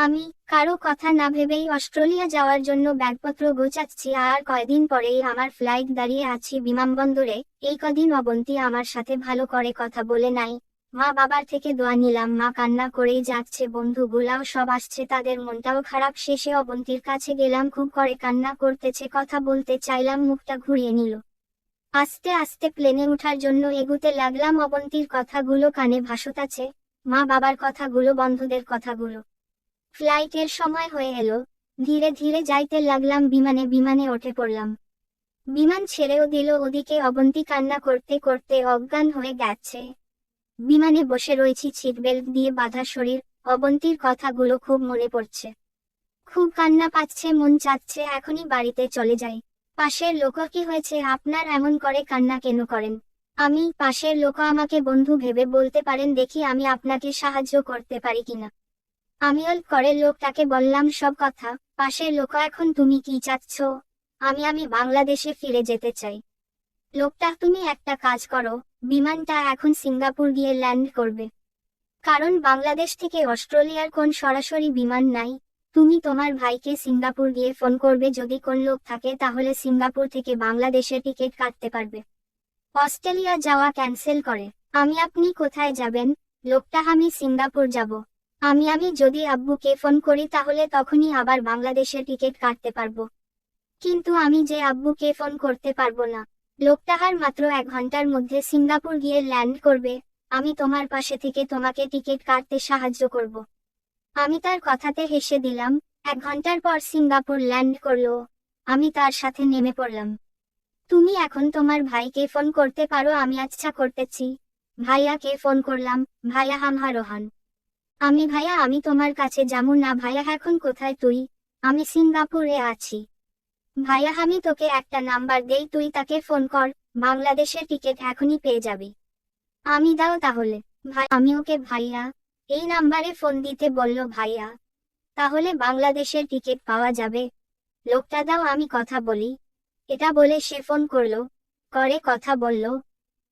আমি কারও কথা না ভেবেই অস্ট্রেলিয়া যাওয়ার জন্য ব্যাগপত্র গোছাচ্ছি আর কয়দিন পরেই আমার ফ্লাইট দাঁড়িয়ে আছি বিমানবন্দরে। এই কদিন অবন্তী আমার সাথে ভালো করে কথা বলে নাই। মা বাবার থেকে দোয়া নিলাম, মা কান্না করেই যাচ্ছে বন্ধুগুলাও সব আসছে, তাদের মনটাও খারাপ। শেষে অবন্তীর কাছে গেলাম, খুব করে কান্না করতেছে, কথা বলতে চাইলাম, মুখটা ঘুরিয়ে নিল। আস্তে আস্তে প্লেনে ওঠার জন্য এগুতে লাগলাম, অবন্তীর কথাগুলো কানে ভাসতাছে মা বাবার কথাগুলো, বন্ধুদের কথাগুলো। ফ্লাইটের সময় হয়ে এলো। ধীরে ধীরে যাইতে লাগলাম, বিমানে বিমানে ওঠে পড়লাম। বিমান ছেড়েও দিল, ওদিকে অবন্তী কান্না করতে করতে অজ্ঞান হয়ে গেছে। বিমানে বসে রয়েছি, সিট বেল্ট দিয়ে বাঁধা শরীর, অবন্তীর কথাগুলো খুব মনে পড়ছে। খুব কান্না পাচ্ছে, মন চাচ্ছে, এখনই বাড়িতে চলে যাই। পাশের লোক কি হয়েছে, আপনার এমন করে কান্না কেন করেন? আমি, পাশের লোক আমাকে বন্ধু ভেবে বলতে পারেন, দেখি আমি আপনাকে সাহায্য করতে পারি কিনা। আমি অল্প করে লোকটাকে বললাম, সব কথা। পাশের লোক, এখন তুমি কি চাচ্ছ? আমি আমি বাংলাদেশে ফিরে যেতে চাই। লোকটা, তুমি একটা কাজ করো। বিমানটা এখন সিঙ্গাপুর গিয়ে ল্যান্ড করবে। কারণ বাংলাদেশ থেকে অস্ট্রেলিয়ার কোন সরাসরি বিমান নাই। তুমি তোমার ভাইকে সিঙ্গাপুর গিয়ে ফোন করবে। যদি কোন লোক থাকে, তাহলে সিঙ্গাপুর থেকে বাংলাদেশে টিকিট কাটতে পারবে। অস্ট্রেলিয়া যাওয়া ক্যান্সেল করে। আমি, আপনি কোথায় যাবেন? লোকটা, আমি সিঙ্গাপুর যাব। আমি আমি যদি আব্বুকে ফোন করি তাহলে তখনই আবার বাংলাদেশের টিকিট কাটতে পারব। কিন্তু আমি যে আব্বুকে ফোন করতে পারব না। লোকটাহার মাত্র এক ঘণ্টার মধ্যে সিঙ্গাপুর গিয়ে ল্যান্ড করবে, আমি তোমার পাশে থেকে তোমাকে টিকিট কাটতে সাহায্য করব। আমি তার কথাতে হেসে দিলাম, এক ঘণ্টার পর সিঙ্গাপুর ল্যান্ড করল, আমি তার সাথে নেমে পড়লাম। তুমি এখন তোমার ভাইকে ফোন করতে পারো, আমি আচ্ছা করতেছি। ভাইয়াকে ফোন করলাম, ভাইয়া হামহা রোহান আমি ভাইয়া, আমি তোমার কাছে যাব না ভাইয়া, এখন কোথায় তুই? আমি সিঙ্গাপুরে আছি। ভাইয়া, আমি তোকে একটা নাম্বার দেই, তুই তাকে ফোন কর, বাংলাদেশের টিকিট এখনই পেয়ে যাবি। আমি দাও তাহলে। ভাই, আমি ওকে, ভাইয়া, এই নাম্বারে ফোন দিতে বলল ভাইয়া। তাহলে বাংলাদেশের টিকিট পাওয়া যাবে। লোকটা দাও, আমি কথা বলি। এটা বলে সে ফোন করল, করে কথা বলল।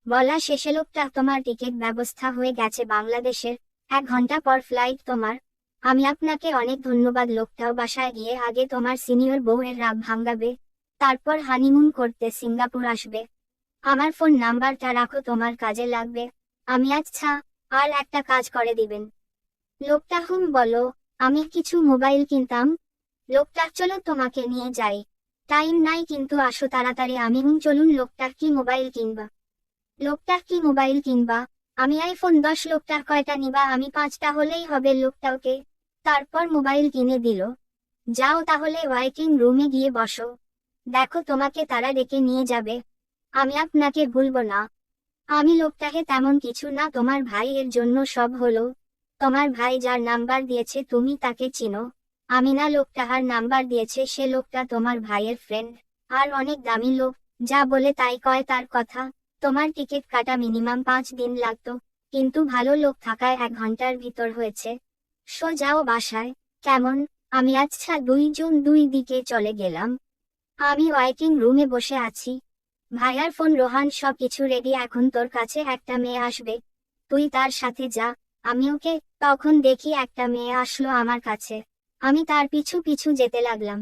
বলা শেষে লোকটা, তোমার টিকিট ব্যবস্থা হয়ে গেছে বাংলাদেশের। এক ঘণ্টা পর ফ্লাইট তোমার। আমি আপনাকে অনেক ধন্যবাদ, লোকটাও বাসায় গিয়ে আগে তোমার সিনিয়র বউয়ের রাগ ভাঙ্গাবে, তারপর হানিমুন করতে সিঙ্গাপুর আসবে। আমার ফোন নাম্বারটা রাখো, তোমার কাজে লাগবে। আমি আচ্ছা আর একটা কাজ করে দিবেন। লোকটা, হুম, বলো, আমি কিছু মোবাইল কিনতাম? লোকটা, চলো তোমাকে নিয়ে যাই। টাইম নাই, কিন্তু আসো তাড়াতাড়ি। আমি, হুম, চলুন লোকটার কি মোবাইল কিনবা? লোকটার কি মোবাইল কিনবা? আমি আইফোন দশ লোকটার কয়টা নিবা? আমি পাঁচটা হলেই হবে লোকটাকে তারপর মোবাইল কিনে দিল। যাও তাহলে ওয়াইটিং রুমে গিয়ে বসো। দেখো তোমাকে তারা ডেকে নিয়ে যাবে। আমি আপনাকে ভুলব না। আমি লোকটাকে তেমন কিছু না, তোমার ভাই এর জন্য সব হলো। তোমার ভাই যার নাম্বার দিয়েছে, তুমি তাকে চিনো। আমি না লোকটাহার নাম্বার দিয়েছে, সে লোকটা তোমার ভাইয়ের ফ্রেন্ড আর অনেক দামি লোক, যা বলে তাই কয় তার কথা। তোমার টিকিট কাটা মিনিমাম পাঁচ দিন লাগতো, কিন্তু ভালো লোক থাকায় এক ঘণ্টার ভিতর হয়েছে। সো যাও বাসায়, কেমন? আমি আচ্ছা দুইজন দুই দিকে চলে গেলাম। আমি ওয়াইটিং রুমে বসে আছি। ভাইয়ার ফোন, রোহান সব কিছু রেডি এখন তোর কাছে একটা মেয়ে আসবে। তুই তার সাথে যা, আমি ওকে তখন দেখি একটা মেয়ে আসলো আমার কাছে। আমি তার পিছু পিছু যেতে লাগলাম।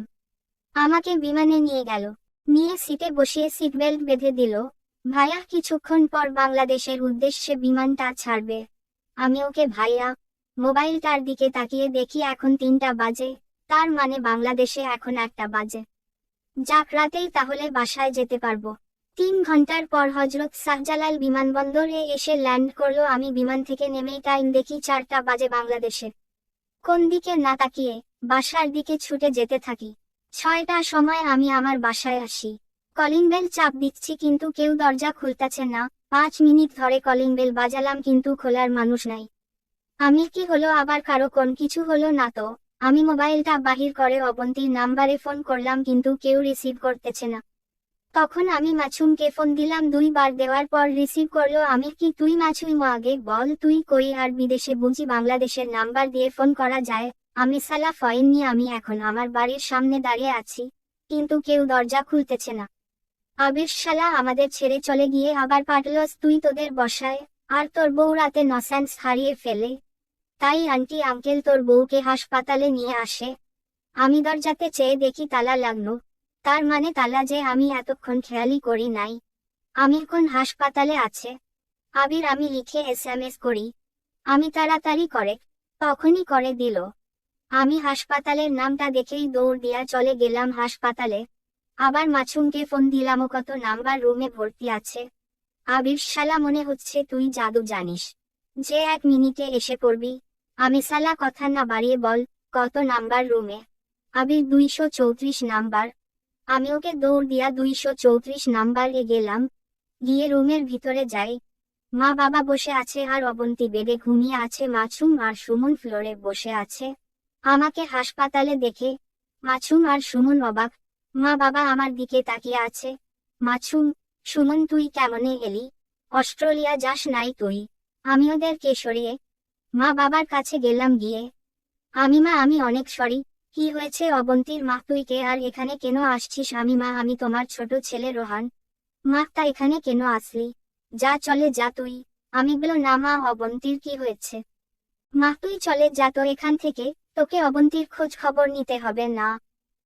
আমাকে বিমানে নিয়ে গেল। নিয়ে সিটে বসিয়ে সিট বেল্ট বেঁধে দিল। ভাইয়া কিছুক্ষণ পর বাংলাদেশের উদ্দেশ্যে বিমানটা ছাড়বে। আমি ওকে ভাইয়া মোবাইলটার দিকে তাকিয়ে দেখি এখন তিনটা বাজে। তার মানে বাংলাদেশে এখন একটা বাজে। যাক, রাতেই তাহলে বাসায় যেতে পারব। তিন ঘণ্টার পর হজরত শাহজালাল বিমানবন্দরে এসে ল্যান্ড করল। আমি বিমান থেকে নেমেই টাইম দেখি চারটা বাজে বাংলাদেশে। কোন দিকে না তাকিয়ে বাসার দিকে ছুটে যেতে থাকি। ছয়টা সময় আমি আমার বাসায় আসি। কলিং বেল চাপ দিচ্ছি কিন্তু কেউ দরজা খুলতেছে না। পাঁচ মিনিট ধরে কলিং বেল বাজালাম কিন্তু খোলার মানুষ নাই। আমি কি হলো আবার কারও কোন কিছু হলো না তো? আমি মোবাইলটা বাহির করে অবন্তীর নাম্বারে ফোন করলাম কিন্তু কেউ রিসিভ করতেছে না। তখন আমি মাছুমকে ফোন দিলাম দুইবার দেওয়ার পর রিসিভ করল আমি কি তুই মাছুই মাছুইম আগে? বল তুই কই? আর বিদেশে বুঝি বাংলাদেশের নাম্বার দিয়ে ফোন করা যায়। আমি সালা ফয়েন নিয়ে আমি এখন আমার বাড়ির সামনে দাঁড়িয়ে আছি। কিন্তু কেউ দরজা খুলতেছে না। আবির শালা আমাদের ছেড়ে চলে গিয়ে আবার পাটলস তুই তোদের বসায়, আর তোর বউ রাতে নসেন্স হারিয়ে ফেলে। তাই আন্টি আঙ্কেল তোর বউকে হাসপাতালে নিয়ে আসে। আমি দরজাতে চেয়ে দেখি তালা লাগল। তার মানে তালা যে আমি এতক্ষণ খেয়ালই করি নাই। আমির কোন হাসপাতালে আছে? আবির আমি লিখে এস এম এস করি। আমি তাড়াতাড়ি করে, তখনই করে দিল। আমি হাসপাতালের নামটা দেখেই দৌড় দিয়া চলে গেলাম হাসপাতালে। আবার মাছুমকে ফোন দিলাম, ও কত নাম্বার রুমে ভর্তি আছে। আবির শালা মনে হচ্ছে তুই জাদু জানিস। যে এক মিনিটে এসে পড়বি। আমি সালা কথা না বাড়িয়ে বল, কত নাম্বার রুমে? আবির দুইশো চৌত্রিশ নাম্বার। আমি ওকে দৌড় দিয়া দুইশো চৌত্রিশ নাম্বারে গেলাম। গিয়ে রুমের ভিতরে যাই। মা বাবা বসে আছে আর অবন্তি বেডে ঘুমিয়ে আছে। মাছুম আর সুমন ফ্লোরে বসে আছে। আমাকে হাসপাতালে দেখে। মাছুম আর সুমন অবাক। মা বাবা আমার দিকে তাকিয়ে আছে। মাছুম, সুমন তুই কেমনে এলি? অস্ট্রেলিয়া যাস নাই তুই? আমি ওদেরকে সরিয়ে মা বাবার কাছে গেলাম গিয়ে। আমি মা, আমি অনেক সরি কি হয়েছে অবন্তীর মা, তুই কে আর এখানে কেন আসছিস? আমি মা, আমি তোমার ছোট ছেলে রোহান। মা, তা এখানে কেন আসলি? যা চলে যা তুই। আমি বলো না মা, অবন্তীর কি হয়েছে? মা, তুই চলে যা তো এখান থেকে। তোকে অবন্তীর খোঁজ খবর নিতে হবে না।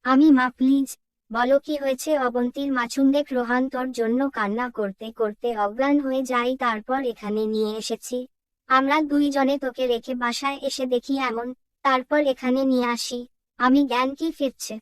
আমি মা প্লিজ বলো কি হয়েছে? অবন্তীর মাছুন্দেক রোহান্তর রোহান তোর জন্য কান্না করতে করতে অজ্ঞান হয়ে যাই, তারপর এখানে নিয়ে এসেছি। আমরা দুইজনে তোকে রেখে বাসায় এসে দেখি এমন, তারপর এখানে নিয়ে আসি। আমি জ্ঞান কি ফিরছে?